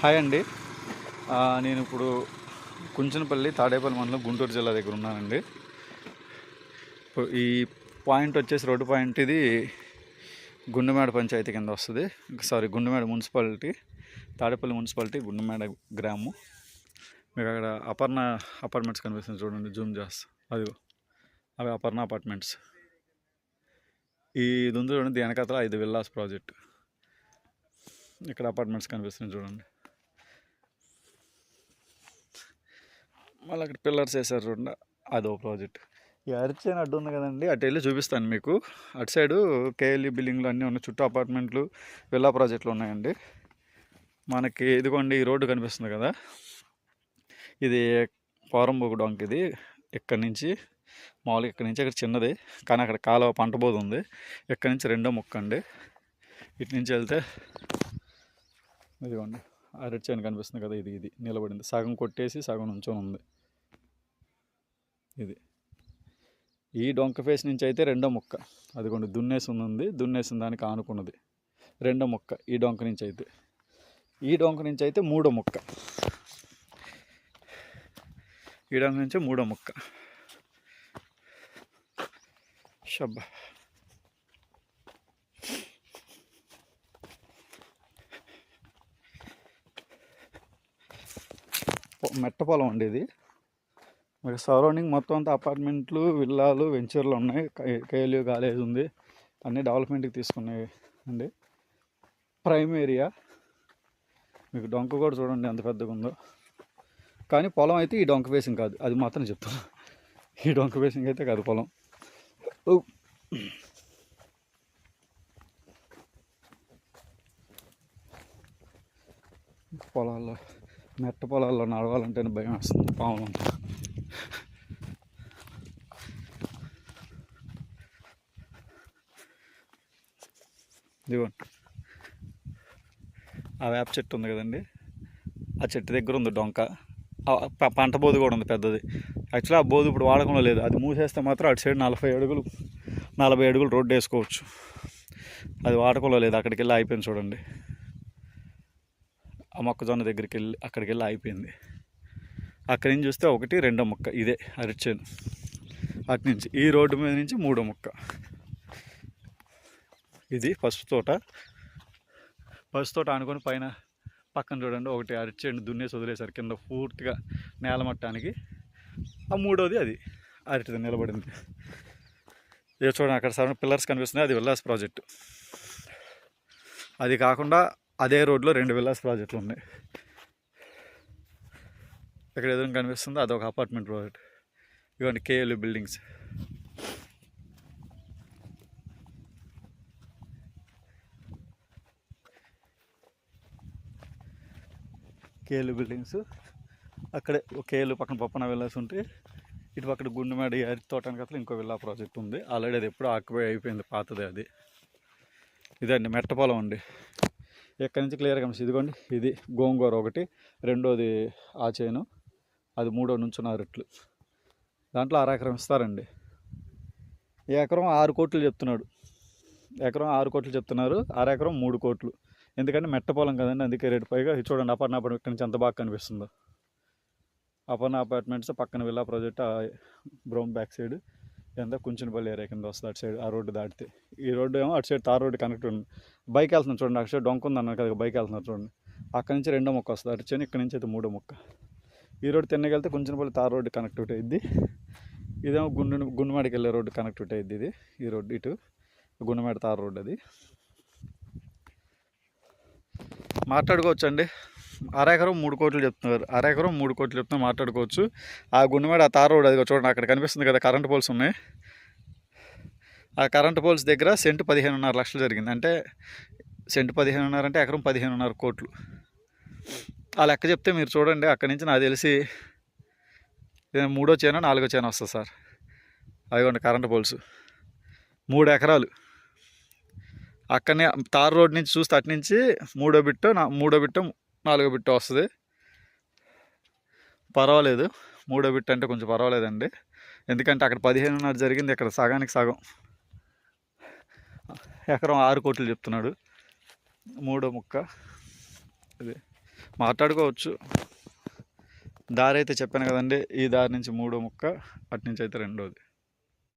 Hi అండి. నేను ఇప్పుడు కుంచనపల్లి తాడేపల్లి మండలం గుంటూరు జిల్లా దగ్గర ఉన్నానండి. ఈ పాయింట్ వచ్చేసి రోడ్డు పాయింట్ ఇది గుండెమేడ పంచాయతీ కింద వస్తుంది. Sorry Gundemeda municipality Tadepalli municipality Gundemeda గ్రామం. మీకు అక్కడ అపర్ణ అపార్ట్మెంట్స్ కనిపిస్తుంది చూడండి జూమ్ చేస్తా. అదిగో అవి అపర్ణ అపార్ట్మెంట్స్. ఈ ఇది ఉంది చూడండి దీని ఐదు విల్లాస్ ప్రాజెక్ట్. ఇక్కడ అపార్ట్మెంట్స్ కనిపిస్తున్నాయి చూడండి. మళ్ళీ అక్కడ పిల్లర్స్ వేసారు చూడండి. అదో ప్రాజెక్ట్. ఈ అరిచేను అడ్డు ఉంది కదండి అటు వెళ్ళి చూపిస్తాను మీకు. అటు సైడు కేఎల్ఈ బిల్డింగ్లు అన్నీ ఉన్నాయి. చుట్టూ అపార్ట్మెంట్లు విల్లా ప్రాజెక్టులు ఉన్నాయండి. మనకి ఇదిగోండి ఈ రోడ్డు కనిపిస్తుంది కదా. ఇది పారంబోకు డొంక ఇది. ఇక్కడి నుంచి మామూలుగా ఇక్కడి నుంచి అక్కడ చిన్నది కానీ అక్కడ కాలువ పంట బోధ ఉంది. ఇక్కడి నుంచి రెండో ముక్క అండి. ఇటు నుంచి వెళ్తే ఇదిగోండి అరటి చేను కనిపిస్తుంది కదా ఇది ఇది నిలబడింది. సగం కొట్టేసి సగం నుంచొని ఉంది. ఇది. ఈ డొంక ఫేస్ నుంచి అయితే రెండో ముక్క. అదిగోండి దున్నేసి ఉంది దున్నేసిన దానికి ఆనుకున్నది. రెండో ముక్క ఈ డొంక నుంచి అయితే. ఈ డొంక నుంచి అయితే మూడో ముక్క. ఈ డొంక నుంచి మూడో ముక్క. షబ్బా. మెట్ట పొలం అండి ఇది. మీకు సరౌండింగ్ మొత్తం అంతా అపార్ట్మెంట్లు విల్లాలు వెంచర్లు ఉన్నాయి. కేఎల్యూ కాలేజ్ ఉంది. అన్నీ డెవలప్మెంట్కి తీసుకున్నాయి అండి. Prime area. మీకు డొంక కూడా చూడండి ఎంత పెద్దగా ఉందో. కానీ పొలం అయితే ఈ డొంక బేసింగ్ కాదు. అది మాత్రం చెప్తాను ఈ డొంక బేసింగ్ అయితే కాదు పొలం. పొలాల్లో మెట్ట పొలాల్లో నడవాలంటేనే భయం వేస్తుంది పాములు ఇదిగోండి ఆ వేప చెట్టు ఉంది కదండి. ఆ చెట్టు దగ్గర ఉంది డొంక. పంట బోధి కూడా ఉంది పెద్దది. యాక్చువల్లీ ఆ బోధు ఇప్పుడు వాడకుండా లేదు. అది మూసేస్తే మాత్రం అటు సైడ్ నలభై అడుగులు నలభై అడుగులు రోడ్డు వేసుకోవచ్చు. అది వాడకుండా లేదు. అక్కడికి వెళ్ళి అయిపోయింది చూడండి. ఆ మొక్కజొన్న దగ్గరికి వెళ్ళి అక్కడికి వెళ్ళి అయిపోయింది అక్కడి నుంచి చూస్తే ఒకటి రెండో మొక్క ఇదే అరిచేను అటు నుంచి ఈ రోడ్డు మీద నుంచి మూడో మొక్క. ఇది పసుపు తోట. పసుపు తోట అనుకొని పైన పక్కన చూడండి ఒకటి అరిచేను దున్నేసి వదిలేశారు. కింద పూర్తిగా నేల మట్టానికి. ఆ మూడోది అది అరటిది నిలబడింది. ఇక చూడండి అక్కడ సరైన పిల్లర్స్ కనిపిస్తున్నాయి అది విల్లాస్ ప్రాజెక్టు. అది కాకుండా అదే రోడ్లో రెండు విల్లాస్ ప్రాజెక్టులు ఉన్నాయి. ఇక్కడ ఎదురు కనిపిస్తుంది? అదొక అపార్ట్మెంట్ ప్రాజెక్ట్. ఇవన్నీ కేఎల్ బిల్డింగ్స్. KL buildings. అక్కడే కేఎల్ పక్కన పక్కన విల్లాస్ ఉంటే ఇటు పక్కన గుండెమాడి యారి తోటానికి అసలు ఇంకో విల్లా ప్రాజెక్ట్ ఉంది. ఆల్రెడీ అది ఎప్పుడో ఆక్యుపై అయిపోయింది పాతది అది. ఇదండి మెట్ట పొలం అండి. ఎక్కడి నుంచి క్లియర్గా కమిషన్ ఇదిగోండి ఇది గోంగూర ఒకటి రెండోది ఆ చేను అది మూడో నుంచి ఉన్నారు దాంట్లో ఆరు ఎకరం ఇస్తారండి. ఎకరం ఆరు కోట్లు చెప్తున్నాడు. ఎకరం ఆరు కోట్లు చెప్తున్నారు అర ఎకరం మూడు కోట్లు. ఎందుకంటే మెట్ట పొలం కదండి అందుకే రేటు పైగా ఇది చూడండి అపర్ణ అపార్ట్మెంట్ నుంచి ఎంత బాగా కనిపిస్తుందో. అపర్ణ అపార్ట్మెంట్స్ పక్కన villa project brown back side ఎంత కుంచునపల్లి ఏరియా కింద వస్తుంది అటు సైడ్ ఆ రోడ్డు దాటితే. ఈ రోడ్డు ఏమో అటు సైడ్ తార్ రోడ్డు కనెక్ట్ ఉంది. బైక్ వెళ్తున్నాం చూడండి అటు సైడ్ డొంక ఉంది అన్నారు కదా బైక్ వెళ్తున్నారు చూడండి. అక్కడి నుంచి రెండో మొక్క వస్తుంది అటు చేయని ఇక్కడ నుంచి అయితే మూడో మొక్క. ఈ రోడ్డు తిన్నగెళ్తే కుంచనపల్లి తార్ రోడ్డు కనెక్టివిటీ అయింది ఇదేమో గుండు గుండుమాడికి వెళ్ళే రోడ్డు కనెక్టివిటీ అయింది ఇది ఈ రోడ్డు ఇటు గుండుమాడి తార్ రోడ్డు అది. మాట్లాడుకోవచ్చు అండి అరెకరం మూడు కోట్లు చెప్తున్నారు. అరెకరం మూడు కోట్లు చెప్తున్నారు మాట్లాడుకోవచ్చు. ఆ గుండెమేడ ఆ తార్ రోడ్ అది చూడండి అక్కడ కనిపిస్తుంది కదా కరెంట్ పోల్స్ ఉన్నాయి. ఆ కరెంట్ పోల్స్ దగ్గర సెంటు పదిహేనున్నర లక్షలు జరిగింది. అంటే సెంటు పదిహేనున్నర అంటే ఎకరం పదిహేనున్నర కోట్లు. ఆ లెక్క చెప్తే మీరు చూడండి అక్కడి నుంచి నాకు తెలిసి మూడో చేన నాలుగో చేన వస్తుంది సార్. అదిగోండి కరెంట్ పోల్స్. మూడు ఎకరాలు. అక్కడనే తార్ రోడ్ నుంచి చూస్తే అటు నుంచి మూడో బిట్టో నా మూడో బిట్టో నాలుగో బిట్టో వస్తుంది. పర్వాలేదు. మూడో బిట్ అంటే కొంచెం పర్వాలేదండి. ఎందుకంటే అక్కడ పదిహేనున్నర జరిగింది. ఇక్కడ సగానికి సగం. ఎకరం ఆరు కోట్లు చెప్తున్నాడు. మూడో ముక్క. ఇది మాట్లాడుకోవచ్చు. దారి అయితే చెప్పాను కదండి. ఈ దారి నుంచి మూడో ముక్క అటు నుంచి అయితే రెండోది.